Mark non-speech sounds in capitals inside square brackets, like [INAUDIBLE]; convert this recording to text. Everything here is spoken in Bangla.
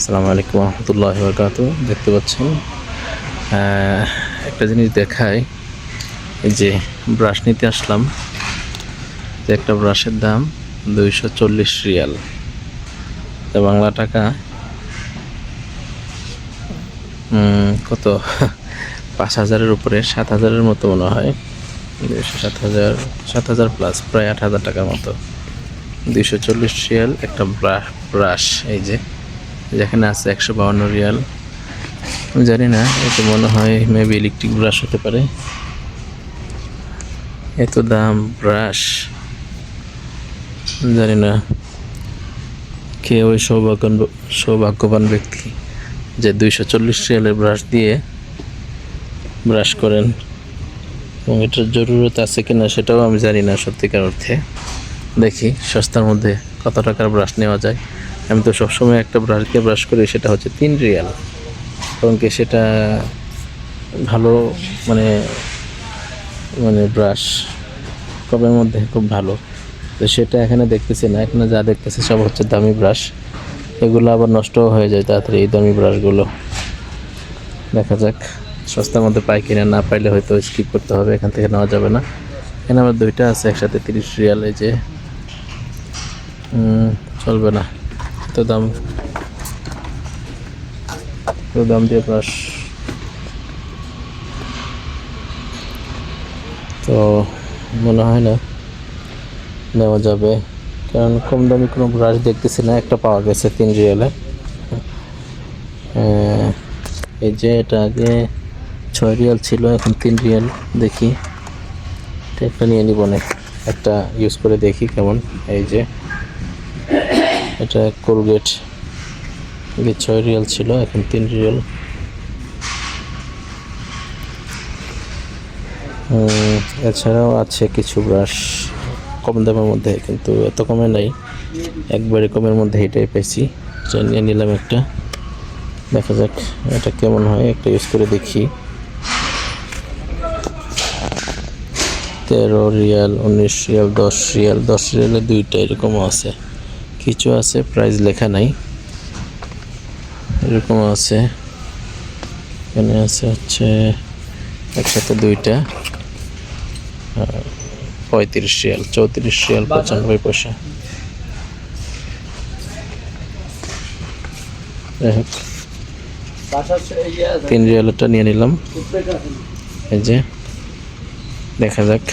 আসসালামু আলাইকুম রহমতুল্লাহ বরকাত দেখতে পাচ্ছেন একটা জিনিস দেখায় এই যে ব্রাশ নিতে আসলাম, যে একটা ব্রাশের দাম দুইশো চল্লিশ রিয়াল। বাংলা টাকা কত? [LAUGHS] পাঁচ হাজারের উপরে, সাত হাজারের মতো মনে হয়। দুইশো সাত হাজার সাত হাজার প্লাস প্রায় আট হাজার টাকার মতো। দুইশো চল্লিশ রিয়াল একটা ব্রাশ ব্রাশ, এই যে। যেখানে আছে একশো বাউন্ন রিয়াল। আমি জানি না এটা মনে হয় মেবি ইলেকট্রিক ব্রাশ হতে পারে। এত দাম ব্রাশ জানি না। কে ওই সৌভাগ্য সৌভাগ্যবান ব্যক্তি যে দুইশো চল্লিশ রিয়ালের ব্রাশ দিয়ে ব্রাশ করেন? এবং এটার জরুরত আছে কিনা সেটাও আমি জানি না সত্যিকার অর্থে। দেখি, সস্তার মধ্যে কত টাকার ব্রাশ নেওয়া যায়। আমি তো সবসময় একটা ব্রাশ দিয়ে ব্রাশ করি, সেটা হচ্ছে তিন রিয়াল। এবং কি সেটা ভালো মানে মানে ব্রাশ কবের মধ্যে খুব ভালো। তো সেটা এখানে দেখতেছি না, এখানে যা দেখতেছি সব হচ্ছে দামি ব্রাশ এগুলো আবার নষ্টও হয়ে যায় তাড়াতাড়ি এই দামি ব্রাশগুলো দেখা যাক, সস্তার মধ্যে পাই কিনা, না পাইলে হয়তো স্কিপ করতে হবে, এখান থেকে নেওয়া যাবে না। এখানে আমার দুইটা আছে, একসাথে তিরিশ রিয়ালে যে। চলবে না। তো দাম তো দাম দিয়ে ব্রাশ তো মনে হয় না নেওয়া যাবে। কারণ কম দামি কোনো ব্রাশ দেখতেছি না, একটা পাওয়া গেছে তিন রিয়ালে। এই যে এটা আগে ছয় রিয়াল ছিল, এখন তিন রিয়াল, দেখি। এটা একটা নিয়ে নিব না, একটা ইউজ করে দেখি কেমন, এই যে। এটা কোলগেট আগে ছয় রিয়াল ছিল, এখন তিন রিয়াল এছাড়াও আছে কিছু ব্রাশ কম দামের মধ্যে, কিন্তু এত কমে নাই। একবারে কমের মধ্যে এটাই পেয়েছি। নিয়ে নিলাম একটা। দেখা যাক এটা কেমন হয়, একটা ইউজ করে দেখি। তেরো রিয়াল উনিশ রিয়াল দশ রিয়াল দশ রিয়ালে দুইটা এরকমও আছে। কিছু আছে প্রাইস লেখা নাই। এরকম আছে। এখানে আছে হচ্ছে একসাথে দুইটা। পঁয়ত্রিশ রিয়াল, চৌত্রিশ রিয়াল পঁচানব্বই পয়সা। যাই হোক। তিন রিয়ালটা নিয়ে নিলাম। এই যে, দেখা যাক।